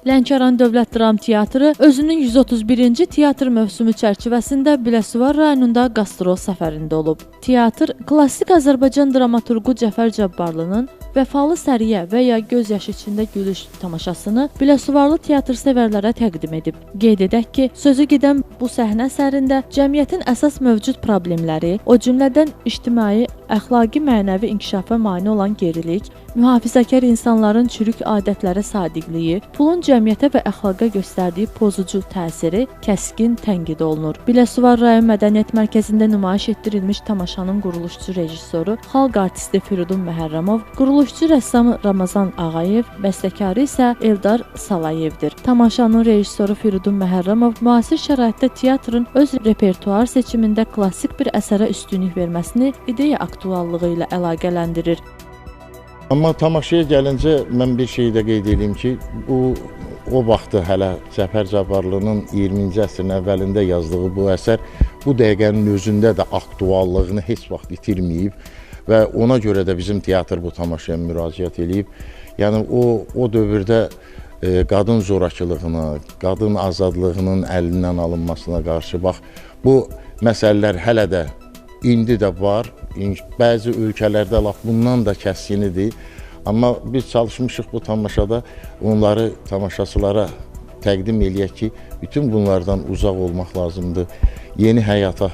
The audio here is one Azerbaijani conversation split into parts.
Lənkəran Dövlət Dram Teatrı özünün 131-ci teatr mövsümü çərçivəsində Biləsuvar rayonunda qastrol səfərində olub. Teatr klassik Azərbaycan dramaturqu Cəfər Cabbarlının Vəfalı Səriyə və ya Göz yaşı içində gülüş tamaşasını Biləsuvarlı teatr sevərlərə təqdim edib. Qeyd edək ki, sözü gedən bu səhnə əsərində cəmiyyətin əsas mövcud problemləri, o cümlədən ictimai, əxlaqi, mənəvi inkişafa mane olan gerilik, mühafizəkar insanların çürük adətlərə sadiqliyi, pulun cəmiyyətə və əxlaqa göstərdiyi pozucu təsiri kəskin tənqid olunur. Biləsuvar rayon mədəniyyət mərkəzində nümayiş etdirilmiş tamaşanın quruluşçu rejissoru, xalq artisti Firudun Məhərrəmov, quruluşçu rəssam Ramazan Ağayev, bəstəkarı isə Eldar Salayevdir. Tamaşanın rejissoru Firudun Məhərrəmov müasir şəraitdə teatrın öz repertuar seçimində klassik bir əsərə üstünlük verməsini ideya aktuallığı ilə əlaqələndirir. Amma tamaşaya gəlincə mən bir şey də qeyd edeyim ki, bu o vaxtı hələ Cəfər Cabbarlının 20-ci əsrin əvvəlində yazdığı bu əsər bu dəqiqənin özündə də aktuallığını heç vaxt itirməyib və ona görə də bizim teatr bu tamaşaya müraciət eləyib. Yəni o o dövrdə e, qadın zorakılığına, qadın azadlığının əlindən alınmasına qarşı bax bu məsələlər hələ də indi də var. Bəzi ölkələrdə lap bundan da kəskinidir. Amma biz çalışmışıq bu tamaşada onları tamaşaçılara təqdim eləyək ki, bütün bunlardan uzaq olmaq lazımdır. Yeni həyata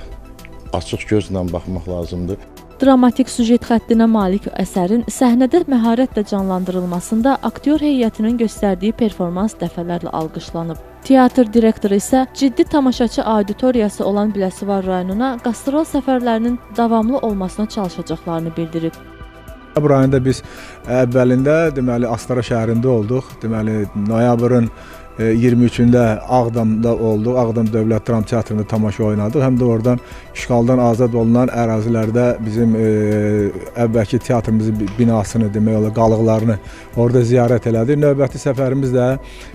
açıq gözlə baxmaq lazımdır. Dramatik sujet xəttinə malik əsərin səhnədə məharətlə canlandırılmasında aktyor heyətinin göstərdiyi performans dəfələrlə alqışlanıb. Teatr direktoru isə ciddi tamaşaçı auditoriyası olan Biləsuvar rayonuna qastrol səfərlərinin davamlı olmasına çalışacaqlarını bildirib. Bu rayonda biz əvvəlində deməli Astara şəhərində olduq. Deməli noyabrın 23-də Ağdamda olduq. Ağdam Dövlət Dram Teatrında tamaşa oynadıq. Həm də oradan işğaldan azad olunan ərazilərdə bizim e, əvvəlki teatrımızın binasını demək olar qalıqlarını orada ziyarət elədik. Növbəti səfərimiz də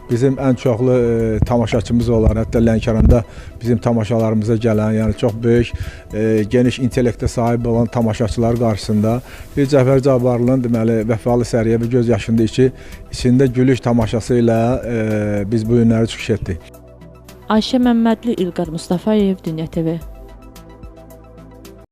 bizim ən çoxlu e, tamaşaçımız olan, hətta Lənkəranda bizim tamaşalarımıza gələn, yəni çox böyük e, geniş intellektə sahib olan tamaşaçılar qarşısında bir Cəfər Cabbarlının deməli Vəfalı Səriyə və Göz yaşında iki içində gülüş tamaşası ilə e, biz bu günləri çıxış etdik. Ayşə Məmmədli, İlqar Mustafayev, Dünya TV.